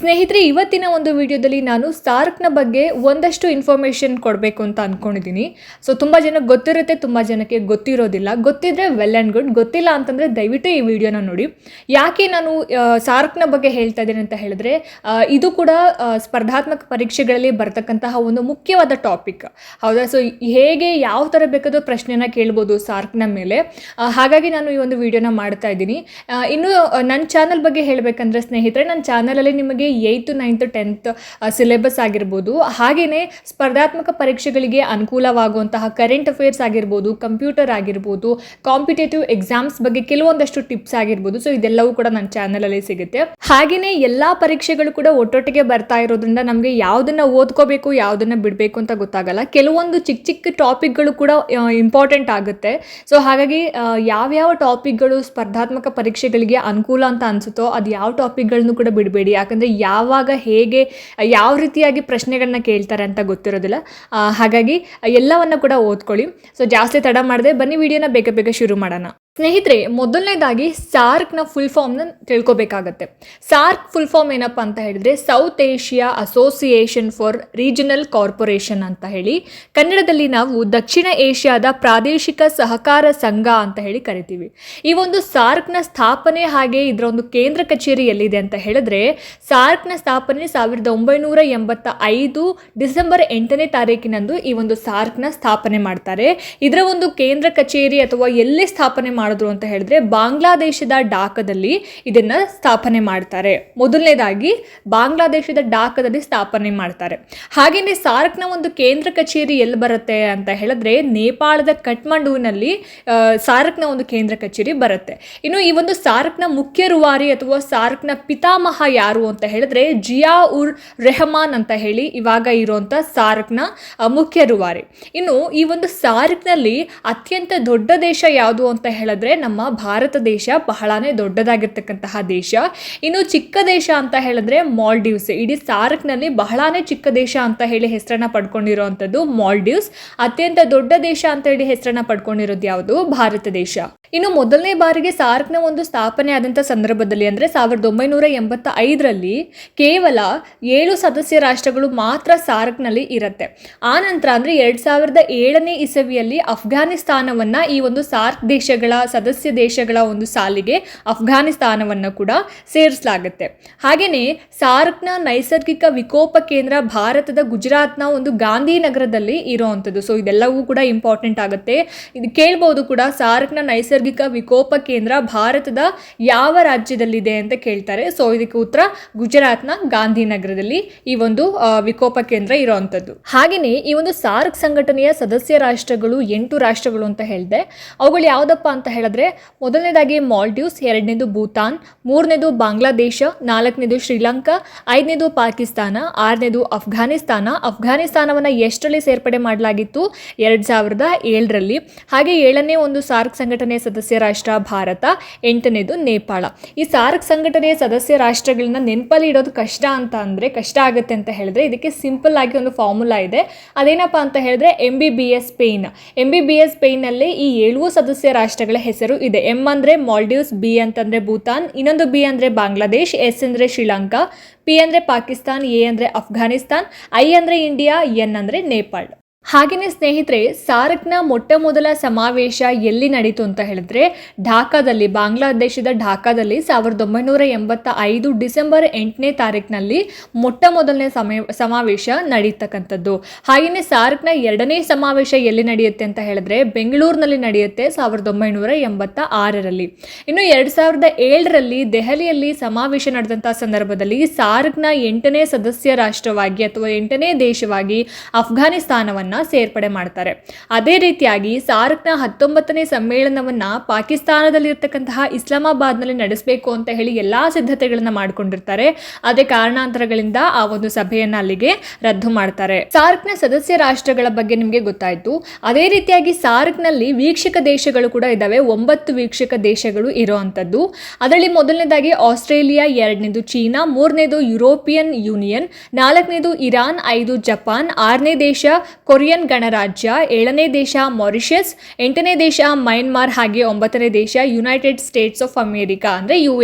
ಸ್ನೇಹಿತರೆ, ಇವತ್ತಿನ ಒಂದು ವಿಡಿಯೋದಲ್ಲಿ ನಾನು ಸಾರ್ಕ್ನ ಬಗ್ಗೆ ಒಂದಷ್ಟು ಇನ್ಫಾರ್ಮೇಷನ್ ಕೊಡಬೇಕು ಅಂತ ಅಂದ್ಕೊಂಡಿದ್ದೀನಿ ಸೊ ತುಂಬ ಜನಕ್ಕೆ ಗೊತ್ತಿರುತ್ತೆ, ತುಂಬ ಜನಕ್ಕೆ ಗೊತ್ತಿರೋದಿಲ್ಲ. ಗೊತ್ತಿದ್ರೆ ವೆಲ್ ಆ್ಯಂಡ್ ಗುಡ್ ಗೊತ್ತಿಲ್ಲ ಅಂತಂದರೆ ದಯವಿಟ್ಟು ಈ ವಿಡಿಯೋನ ನೋಡಿ. ಯಾಕೆ ನಾನು ಸಾರ್ಕ್ನ ಬಗ್ಗೆ ಹೇಳ್ತಾ ಇದ್ದೇನೆ ಅಂತ ಹೇಳಿದ್ರೆ ಇದು ಕೂಡ ಸ್ಪರ್ಧಾತ್ಮಕ ಪರೀಕ್ಷೆಗಳಲ್ಲಿ ಬರ್ತಕ್ಕಂತಹ ಒಂದು ಮುಖ್ಯವಾದ ಟಾಪಿಕ್ ಹೌದಾ? ಸೊ ಹೇಗೆ ಯಾವ ಥರ ಬೇಕಾದರೂ ಪ್ರಶ್ನೆನ ಕೇಳ್ಬೋದು ಸಾರ್ಕ್ನ ಮೇಲೆ. ಹಾಗಾಗಿ ನಾನು ಈ ಒಂದು ವಿಡಿಯೋನ ಮಾಡ್ತಾ ಇದ್ದೀನಿ. ಇನ್ನು ನನ್ನ ಚಾನಲ್ ಬಗ್ಗೆ ಹೇಳಬೇಕಂದ್ರೆ ಸ್ನೇಹಿತರೆ, ನನ್ನ ಚಾನಲಲ್ಲಿ ನಿಮಗೆ ಏಯ್ತು ನೈನ್ತ್ ಟೆಂತ್ ಸಿಲೆಬಸ್ ಆಗಿರ್ಬೋದು. ಹಾಗೆಯೇ ಸ್ಪರ್ಧಾತ್ಮಕ ಪರೀಕ್ಷೆಗಳಿಗೆ ಅನುಕೂಲವಾಗುವಂತಹ ಕರೆಂಟ್ ಅಫೇರ್ಸ್ ಆಗಿರ್ಬೋದು ಕಂಪ್ಯೂಟರ್ ಆಗಿರ್ಬೋದು ಕಾಂಪಿಟೇಟಿವ್ ಎಕ್ಸಾಮ್ಸ್ ಬಗ್ಗೆ ಕೆಲವೊಂದಷ್ಟು ಟಿಪ್ಸ್ ಆಗಿರ್ಬೋದು. ಸೊ ಇದೆಲ್ಲವೂ ಕೂಡ ನನ್ನ ಚಾನಲಲ್ಲಿ ಸಿಗುತ್ತೆ. ಹಾಗೆಯೇ ಎಲ್ಲ ಪರೀಕ್ಷೆಗಳು ಕೂಡ ಒಟ್ಟೊಟ್ಟಿಗೆ ಬರ್ತಾ ಇರೋದ್ರಿಂದ ನಮಗೆ ಯಾವುದನ್ನ ಓದ್ಕೋಬೇಕು ಯಾವುದನ್ನ ಬಿಡಬೇಕು ಅಂತ ಗೊತ್ತಾಗಲ್ಲ. ಕೆಲವೊಂದು ಚಿಕ್ಕ ಚಿಕ್ಕ ಟಾಪಿಕ್ಗಳು ಕೂಡ ಇಂಪಾರ್ಟೆಂಟ್ ಆಗುತ್ತೆ. ಸೊ ಹಾಗಾಗಿ ಆ, ಯಾವ್ಯಾವ ಟಾಪಿಕ್ಗಳು ಸ್ಪರ್ಧಾತ್ಮಕ ಪರೀಕ್ಷೆಗಳಿಗೆ ಅನುಕೂಲ ಅಂತ ಅನಿಸುತ್ತೋ ಅದು ಯಾವ ಟಾಪಿಕ್ಗಳನ್ನು ಕೂಡ ಬಿಡಬೇಡಿ. ಯಾಕಂದರೆ ಯಾವಾಗ ಹೇಗೆ, ಯಾವ ರೀತಿಯಾಗಿ ಪ್ರಶ್ನೆಗಳನ್ನ ಕೇಳ್ತಾರೆ ಅಂತ ಗೊತ್ತಿರೋದಿಲ್ಲ. ಹಾಗಾಗಿ ಎಲ್ಲವನ್ನು ಕೂಡ ಓದ್ಕೊಳ್ಳಿ. ಸೊ ಜಾಸ್ತಿ ತಡ ಮಾಡದೆ ಬನ್ನಿ, ವಿಡಿಯೋನ ಬೇಗ ಬೇಗ ಶುರು ಮಾಡೋಣ. ಸ್ನೇಹಿತರೆ, ಮೊದಲನೇದಾಗಿ ಸಾರ್ಕ್ನ ಫುಲ್ ಫಾರ್ಮ್ನ ತಿಳ್ಕೊಬೇಕಾಗತ್ತೆ. ಸಾರ್ಕ್ ಫುಲ್ ಫಾರ್ಮ್ ಏನಪ್ಪ ಅಂತ ಹೇಳಿದ್ರೆ South Asia association for regional corporation ಅಂತ ಹೇಳಿ, ಕನ್ನಡದಲ್ಲಿ ನಾವು ದಕ್ಷಿಣ ಏಷ್ಯಾದ ಪ್ರಾದೇಶಿಕ ಸಹಕಾರ ಸಂಘ ಅಂತ ಹೇಳಿ ಕರಿತೀವಿ. ಈ ಒಂದು ಸಾರ್ಕ್ನ ಸ್ಥಾಪನೆ ಹಾಗೆ ಇದರ ಒಂದು ಕೇಂದ್ರ ಕಚೇರಿ ಎಲ್ಲಿದೆ ಅಂತ ಹೇಳಿದ್ರೆ, ಸಾರ್ಕ್ನ ಸ್ಥಾಪನೆ ಸಾವಿರದ ಒಂಬೈನೂರ ಎಂಬತ್ತ ಐದು ಡಿಸೆಂಬರ್ ಎಂಟನೇ ತಾರೀಕಿನಂದು ಈ ಒಂದು ಸಾರ್ಕ್ನ ಸ್ಥಾಪನೆ ಮಾಡ್ತಾರೆ. ಇದರ ಒಂದು ಕೇಂದ್ರ ಕಚೇರಿ ಅಥವಾ ಎಲ್ಲಿ ಸ್ಥಾಪನೆ ಮಾಡಿದ್ರು ಅಂತ ಹೇಳಿದ್ರೆ ಬಾಂಗ್ಲಾದೇಶದ ಡಾಕದಲ್ಲಿ ಇದನ್ನ ಸ್ಥಾಪನೆ ಮಾಡ್ತಾರೆ. ಮೊದಲನೇದಾಗಿ ಬಾಂಗ್ಲಾದೇಶದ ಡಾಕದಲ್ಲಿ ಸ್ಥಾಪನೆ ಮಾಡ್ತಾರೆ. ಹಾಗೆಯೇ ಸಾರ್ಕ್ನ ಒಂದು ಕೇಂದ್ರ ಕಚೇರಿ ಎಲ್ಲಿ ಬರುತ್ತೆ ಅಂತ ಹೇಳಿದ್ರೆ ನೇಪಾಳದ ಕಠ್ಮಂಡುವಿನಲ್ಲಿ ಸಾರ್ಕ್ನ ಒಂದು ಕೇಂದ್ರ ಕಚೇರಿ ಬರುತ್ತೆ. ಇನ್ನು ಈ ಒಂದು ಸಾರ್ಕ್ನ ಮುಖ್ಯ ರುವಾರಿ ಅಥವಾ ಸಾರ್ಕ್ನ ಪಿತಾಮಹ ಯಾರು ಅಂತ ಹೇಳಿದ್ರೆ ಜಿಯಾ ಉರ್ ರೆಹಮಾನ್ ಅಂತ ಹೇಳಿ ಇವಾಗ ಇರುವಂತ ಸಾರ್ಕ್ನ ಮುಖ್ಯ ರುವಾರಿ. ಇನ್ನು ಈ ಒಂದು ಸಾರ್ಕ್ನಲ್ಲಿ ಅತ್ಯಂತ ದೊಡ್ಡ ದೇಶ ಯಾವುದು ಅಂತ ಹೇಳಿದ್ರೆ ನಮ್ಮ ಭಾರತ ದೇಶ ಬಹಳನೇ ದೊಡ್ಡದಾಗಿರ್ತಕ್ಕಂತಹ ದೇಶ. ಇನ್ನು ಚಿಕ್ಕ ದೇಶ ಅಂತ ಹೇಳಿದ್ರೆ ಮಾಲ್ಡೀವ್ಸ್. ಇಡೀ ಸಾರ್ಕ್ನಲ್ಲಿ ಬಹಳನೇ ಚಿಕ್ಕ ದೇಶ ಅಂತ ಹೇಳಿ ಹೆಸರನ್ನ ಪಡ್ಕೊಂಡಿರುವಂಥದ್ದು ಮಾಲ್ಡೀವ್ಸ್. ಅತ್ಯಂತ ದೊಡ್ಡ ದೇಶ ಅಂತ ಹೇಳಿ ಹೆಸರನ್ನ ಪಡ್ಕೊಂಡಿರೋದು ಯಾವುದು? ಭಾರತ ದೇಶ. ಇನ್ನು ಮೊದಲನೇ ಬಾರಿಗೆ ಸಾರ್ಕ್ನ ಒಂದು ಸ್ಥಾಪನೆ ಆದಂಥ ಸಂದರ್ಭದಲ್ಲಿ ಅಂದರೆ ಸಾವಿರದ ಒಂಬೈನೂರ ಎಂಬತ್ತ ಐದರಲ್ಲಿ ಕೇವಲ ಏಳು ಸದಸ್ಯ ರಾಷ್ಟ್ರಗಳು ಮಾತ್ರ ಸಾರ್ಕ್ನಲ್ಲಿ ಇರುತ್ತೆ. ಆ ನಂತರ ಅಂದರೆ ಎರಡು ಸಾವಿರದ ಏಳನೇ ಇಸವಿಯಲ್ಲಿ ಅಫ್ಘಾನಿಸ್ತಾನವನ್ನು ಈ ಒಂದು ಸಾರ್ಕ್ ದೇಶಗಳ ಸದಸ್ಯ ದೇಶಗಳ ಒಂದು ಸಾಲಿಗೆ ಅಫ್ಘಾನಿಸ್ತಾನವನ್ನು ಕೂಡ ಸೇರಿಸಲಾಗುತ್ತೆ. ಹಾಗೆಯೇ ಸಾರ್ಕ್ನ ನೈಸರ್ಗಿಕ ವಿಕೋಪ ಕೇಂದ್ರ ಭಾರತದ ಗುಜರಾತ್ನ ಒಂದು ಗಾಂಧಿನಗರದಲ್ಲಿ ಇರುವಂಥದ್ದು. ಸೊ ಇದೆಲ್ಲವೂ ಕೂಡ ಇಂಪಾರ್ಟೆಂಟ್ ಆಗುತ್ತೆ. ಇದು ಕೇಳ್ಬೋದು ಕೂಡ ಸಾರ್ಕ್ನ ನೈಸರ್ಗಿಕ ವಿಕೋಪ ಕೇಂದ್ರ ಭಾರತದ ಯಾವ ರಾಜ್ಯದಲ್ಲಿದೆ ಅಂತ ಕೇಳ್ತಾರೆ. ಸೊ ಇದಕ್ಕೆ ಉತ್ತರ ಗುಜರಾತ್ನ ಗಾಂಧಿನಗರದಲ್ಲಿ ಈ ಒಂದು ವಿಕೋಪ ಕೇಂದ್ರ ಇರೋವಂಥದ್ದು. ಹಾಗೆಯೇ ಈ ಒಂದು ಸಾರ್ಕ್ ಸಂಘಟನೆಯ ಸದಸ್ಯ ರಾಷ್ಟ್ರಗಳು, ಎಂಟು ರಾಷ್ಟ್ರಗಳು ಅಂತ ಹೇಳಿದೆ, ಅವುಗಳು ಯಾವುದಪ್ಪ ಅಂತ ಹೇಳಿದ್ರೆ, ಮೊದಲನೇದಾಗಿ ಮಾಲ್ಡೀವ್ಸ್, ಎರಡನೇದು ಭೂತಾನ್, ಮೂರನೇದು ಬಾಂಗ್ಲಾದೇಶ, ನಾಲ್ಕನೇದು ಶ್ರೀಲಂಕಾ, ಐದನೇದು ಪಾಕಿಸ್ತಾನ, ಆರನೇದು ಅಫ್ಘಾನಿಸ್ತಾನ. ಅಫ್ಘಾನಿಸ್ತಾನವನ್ನು ಎಷ್ಟರಲ್ಲಿ ಸೇರ್ಪಡೆ ಮಾಡಲಾಗಿತ್ತು? ಎರಡು ಸಾವಿರದ ಏಳರಲ್ಲಿ. ಹಾಗೆ ಏಳನೇ ಒಂದು ಸಾರ್ಕ್ ಸಂಘಟನೆಯ ಸದಸ್ಯ ರಾಷ್ಟ್ರ ಭಾರತ, ಎಂಟನೇದು ನೇಪಾಳ. ಈ ಸಾರ್ಕ್ ಸಂಘಟನೆಯ ಸದಸ್ಯ ರಾಷ್ಟ್ರಗಳನ್ನ ನೆನಪಲ್ಲಿ ಇಡೋದು ಕಷ್ಟ ಅಂತ ಅಂದರೆ ಕಷ್ಟ ಆಗುತ್ತೆ ಅಂತ ಹೇಳಿದ್ರೆ, ಇದಕ್ಕೆ ಸಿಂಪಲ್ ಆಗಿ ಒಂದು ಫಾರ್ಮುಲಾ ಇದೆ. ಅದೇನಪ್ಪ ಅಂತ ಹೇಳಿದ್ರೆ M B B S PAIN M B B S ಈ ಏಳು ಸದಸ್ಯ ರಾಷ್ಟ್ರಗಳ ಹೆಸರು ಇದೆ. ಎಂ ಅಂದರೆ ಮಾಲ್ಡೀವ್ಸ್, ಬಿ ಅಂತಂದರೆ ಭೂತಾನ್, ಇನ್ನೊಂದು ಬಿ ಅಂದರೆ ಬಾಂಗ್ಲಾದೇಶ್, ಎಸ್ ಅಂದರೆ ಶ್ರೀಲಂಕಾ, ಪಿ ಅಂದರೆ ಪಾಕಿಸ್ತಾನ್, ಎ ಅಂದರೆ ಅಫ್ಘಾನಿಸ್ತಾನ್, ಐ ಅಂದರೆ ಇಂಡಿಯಾ, ಎನ್ ಅಂದರೆ ನೇಪಾಳ್. ಹಾಗೆಯೇ ಸ್ನೇಹಿತರೆ, ಸಾರ್ಕ್ನ ಮೊಟ್ಟ ಮೊದಲ ಸಮಾವೇಶ ಎಲ್ಲಿ ನಡೀತು ಅಂತ ಹೇಳಿದ್ರೆ, ಢಾಕಾದಲ್ಲಿ, ಬಾಂಗ್ಲಾದೇಶದ ಢಾಕಾದಲ್ಲಿ ಸಾವಿರದ ಒಂಬೈನೂರ ಎಂಬತ್ತ ಐದು ಡಿಸೆಂಬರ್ ಎಂಟನೇ ತಾರೀಕಿನಲ್ಲಿ ಮೊಟ್ಟ ಮೊದಲನೇ ಸಮಯ, ಸಮಾವೇಶ ನಡೀತಕ್ಕಂಥದ್ದು. ಹಾಗೆಯೇ ಸಾರ್ಕ್ನ ಎರಡನೇ ಸಮಾವೇಶ ಎಲ್ಲಿ ನಡೆಯುತ್ತೆ ಅಂತ ಹೇಳಿದ್ರೆ, ಬೆಂಗಳೂರಿನಲ್ಲಿ ನಡೆಯುತ್ತೆ ಸಾವಿರದ ಒಂಬೈನೂರ ಎಂಬತ್ತ ಆರರಲ್ಲಿ ಇನ್ನು ಎರಡು ಸಾವಿರದ ಏಳರಲ್ಲಿ ದೆಹಲಿಯಲ್ಲಿ ಸಮಾವೇಶ ನಡೆದಂಥ ಸಂದರ್ಭದಲ್ಲಿ ಸಾರ್ಕ್ನ ಎಂಟನೇ ಸದಸ್ಯ ರಾಷ್ಟ್ರವಾಗಿ ಅಥವಾ ಎಂಟನೇ ದೇಶವಾಗಿ ಅಫ್ಘಾನಿಸ್ತಾನವನ್ನು ಸೇರ್ಪಡೆ ಮಾಡ್ತಾರೆ. ಅದೇ ರೀತಿಯಾಗಿ ಸಾರ್ಕ್ನ ಹತ್ತೊಂಬತ್ತನೇ ಸಮ್ಮೇಳನವನ್ನು ಪಾಕಿಸ್ತಾನದಲ್ಲಿರ್ತಕ್ಕಂತಹ ಇಸ್ಲಾಮಾಬಾದ್ನಲ್ಲಿ ನಡೆಸಬೇಕು ಅಂತ ಹೇಳಿ ಎಲ್ಲ ಸಿದ್ಧತೆಗಳನ್ನು ಮಾಡಿಕೊಂಡಿರ್ತಾರೆ. ಅದೇ ಕಾರಣಾಂತರಗಳಿಂದ ಆ ಒಂದು ಸಭೆಯನ್ನು ಅಲ್ಲಿಗೆ ರದ್ದು ಮಾಡ್ತಾರೆ. ಸಾರ್ಕ್ನ ಸದಸ್ಯ ರಾಷ್ಟ್ರಗಳ ಬಗ್ಗೆ ನಿಮಗೆ ಗೊತ್ತಾಯಿತು. ಅದೇ ರೀತಿಯಾಗಿ ಸಾರ್ಕ್ನಲ್ಲಿ ವೀಕ್ಷಕ ದೇಶಗಳು ಕೂಡ ಇದ್ದಾವೆ ಒಂಬತ್ತು ವೀಕ್ಷಕ ದೇಶಗಳು ಇರೋವಂಥದ್ದು ಅದರಲ್ಲಿ ಮೊದಲನೇದಾಗಿ ಆಸ್ಟ್ರೇಲಿಯಾ, ಎರಡನೇದು ಚೀನಾ, ಮೂರನೇದು ಯುರೋಪಿಯನ್ ಯೂನಿಯನ್, ನಾಲ್ಕನೇದು ಇರಾನ್, ಐದು ಜಪಾನ್, ಆರನೇ ದೇಶ ಕೊರಿಯಾ ಕೊರಿಯನ್ ಗಣರಾಜ್ಯ, ಏಳನೇ ದೇಶ ಮಾರಿಷಸ್ ಎಂಟನೇ ದೇಶ ಮಯನ್ಮಾರ್, ಹಾಗೆ ಒಂಬತ್ತನೇ ದೇಶ ಯುನೈಟೆಡ್ ಸ್ಟೇಟ್ಸ್ ಆಫ್ ಅಮೇರಿಕಾ, ಅಂದರೆ ಯು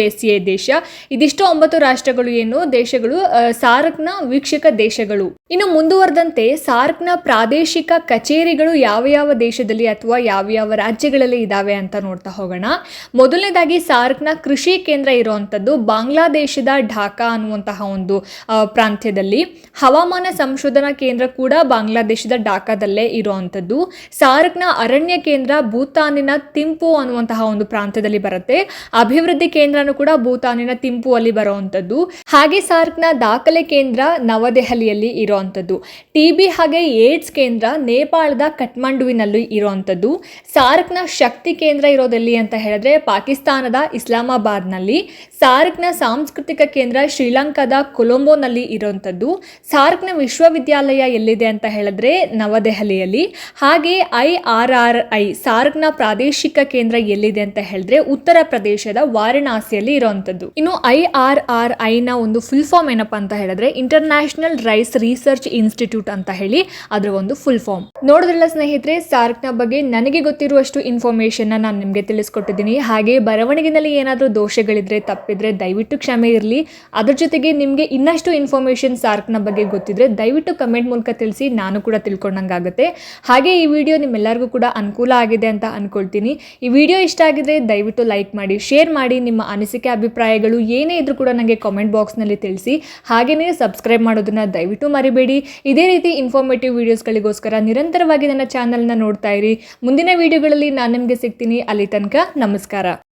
ದೇಶ. ಇದಿಷ್ಟು ಒಂಬತ್ತು ರಾಷ್ಟ್ರಗಳು ಏನು? ದೇಶಗಳು ಸಾರ್ಕ್ನ ವೀಕ್ಷಕ ದೇಶಗಳು. ಇನ್ನು ಮುಂದುವರೆದಂತೆ ಸಾರ್ಕ್ನ ಪ್ರಾದೇಶಿಕ ಕಚೇರಿಗಳು ಯಾವ ಯಾವ ದೇಶದಲ್ಲಿ ಅಥವಾ ಯಾವ ಯಾವ ರಾಜ್ಯಗಳಲ್ಲಿ ಇದಾವೆ ಅಂತ ನೋಡ್ತಾ ಹೋಗೋಣ. ಮೊದಲನೇದಾಗಿ ಸಾರ್ಕ್ನ ಕೃಷಿ ಕೇಂದ್ರ ಇರುವಂಥದ್ದು ಬಾಂಗ್ಲಾದೇಶದ ಢಾಕಾ ಅನ್ನುವಂತಹ ಒಂದು ಪ್ರಾಂತ್ಯದಲ್ಲಿ. ಹವಾಮಾನ ಸಂಶೋಧನಾ ಕೇಂದ್ರ ಕೂಡ ಬಾಂಗ್ಲಾದೇಶದ ಢಾಕಾದಲ್ಲೇ ಇರುವಂಥದ್ದು. ಸಾರ್ಕ್ನ ಅರಣ್ಯ ಕೇಂದ್ರ ಭೂತಾನಿನ ತಿಂಪು ಅನ್ನುವಂತಹ ಒಂದು ಪ್ರಾಂತ್ಯದಲ್ಲಿ ಬರುತ್ತೆ. ಅಭಿವೃದ್ಧಿ ಕೇಂದ್ರನೂ ಕೂಡ ಭೂತಾನಿನ ತಿಂಪು ಅಲ್ಲಿ ಬರುವಂಥದ್ದು. ಹಾಗೆ ಸಾರ್ಕ್ನ ದಾಖಲೆ ಕೇಂದ್ರ ನವದೆಹಲಿಯಲ್ಲಿ ಇರುವಂಥದ್ದು. ಟಿ ಬಿ ಹಾಗೆ ಏಡ್ಸ್ ಕೇಂದ್ರ ನೇಪಾಳದ ಕಠ್ಮಂಡುವಿನಲ್ಲಿ ಇರುವಂಥದ್ದು. ಸಾರ್ಕ್ನ ಶಕ್ತಿ ಕೇಂದ್ರ ಇರೋದಲ್ಲಿ ಅಂತ ಹೇಳಿದ್ರೆ ಪಾಕಿಸ್ತಾನದ ಇಸ್ಲಾಮಾಬಾದ್ನಲ್ಲಿ. ಸಾರ್ಕ್ನ ಸಾಂಸ್ಕೃತಿಕ ಕೇಂದ್ರ ಶ್ರೀಲಂಕಾದ ಕೊಲಂಬೋನಲ್ಲಿ ಇರುವಂಥದ್ದು. ಸಾರ್ಕ್ನ ವಿಶ್ವವಿದ್ಯಾಲಯ ಎಲ್ಲಿದೆ ಅಂತ ಹೇಳಿದ್ರೆ ನವದೆಹಲಿಯಲ್ಲಿ. ಹಾಗೆ ಐ ಆರ್ ಆರ್ ಐ ಸಾರ್ಕ್ನ ಪ್ರಾದೇಶಿಕ ಕೇಂದ್ರ ಎಲ್ಲಿದೆ ಅಂತ ಹೇಳಿದ್ರೆ ಉತ್ತರ ಪ್ರದೇಶದ ವಾರಣಾಸಿಯಲ್ಲಿ ಇರುವಂಥದ್ದು. ಇನ್ನು ಐ ಆರ್ ಆರ್ನ ಒಂದು ಫುಲ್ ಫಾರ್ಮ್ ಏನಪ್ಪಾ ಅಂತ ಹೇಳಿದ್ರೆ ಇಂಟರ್ನ್ಯಾಷನಲ್ ರೈಸ್ ರಿಸರ್ಚ್ ಇನ್ಸ್ಟಿಟ್ಯೂಟ್ ಅಂತ ಹೇಳಿ ಅದರ ಒಂದು ಫುಲ್ ಫಾರ್ಮ್ ನೋಡಿದ್ರಲ್ಲ ಸ್ನೇಹಿತರೆ, ಸಾರ್ಕ್ನ ಬಗ್ಗೆ ನನಗೆ ಗೊತ್ತಿರುವಷ್ಟು ಇನ್ಫಾರ್ಮೇಶನ್ ನಾನು ನಿಮಗೆ ತಿಳಿಸ್ಕೊಟ್ಟಿದ್ದೀನಿ. ಹಾಗೆ ಬರವಣಿಗೆನಲ್ಲಿ ಏನಾದರೂ ದೋಷಗಳಿದ್ರೆ, ತಪ್ಪಿದ್ರೆ ದಯವಿಟ್ಟು ಕ್ಷಮೆ ಇರಲಿ. ಅದ್ರ ಜೊತೆಗೆ ನಿಮಗೆ ಇನ್ನಷ್ಟು ಇನ್ಫಾರ್ಮೇಷನ್ ಸಾರ್ಕ್ನ ಬಗ್ಗೆ ಗೊತ್ತಿದ್ರೆ ದಯವಿಟ್ಟು ಕಮೆಂಟ್ ಮೂಲಕ ತಿಳಿಸಿ, ನಾನು ಕೂಡ ತಿಳ್ಕೊಂಡಂಗಾಗುತ್ತೆ. ಹಾಗೆ ಈ ವಿಡಿಯೋ ನಿಮ್ಮೆಲ್ಲರಿಗೂ ಕೂಡ ಅನುಕೂಲ ಆಗಿದೆ ಅಂತ ಅಂದ್ಕೊಳ್ತೀನಿ ಈ ವಿಡಿಯೋ ಇಷ್ಟ ಆಗಿದ್ರೆ ದಯವಿಟ್ಟು ಲೈಕ್ ಮಾಡಿ, ಶೇರ್ ಮಾಡಿ ನಿಮ್ಮ ಅನಿಸಿಕೆ, ಅಭಿಪ್ರಾಯಗಳು ಏನೇ ಇದ್ರೂ ಕೂಡ ನನಗೆ ಕಾಮೆಂಟ್ ಬಾಕ್ಸ್ನಲ್ಲಿ ತಿಳಿಸಿ. ಹಾಗೆಯೇ ಸಬ್ಸ್ಕ್ರೈಬ್ ಮಾಡೋದನ್ನ ದಯವಿಟ್ಟು ಮರಿಬೇಡಿ. ಇದೇ ರೀತಿ ಇನ್ಫಾರ್ಮೇಟಿವ್ ವಿಡಿಯೋಸ್ಗಳಿಗೋಸ್ಕರ ನಿರಂತರವಾಗಿ ನನ್ನ ಚಾನಲ್ನ ನೋಡ್ತಾ ಇರಿ. ಮುಂದಿನ ವಿಡಿಯೋಗಳಲ್ಲಿ ನಾನು ನಿಮಗೆ ಸಿಗ್ತೀನಿ. ಅಲ್ಲಿ ತನಕ ನಮಸ್ಕಾರ.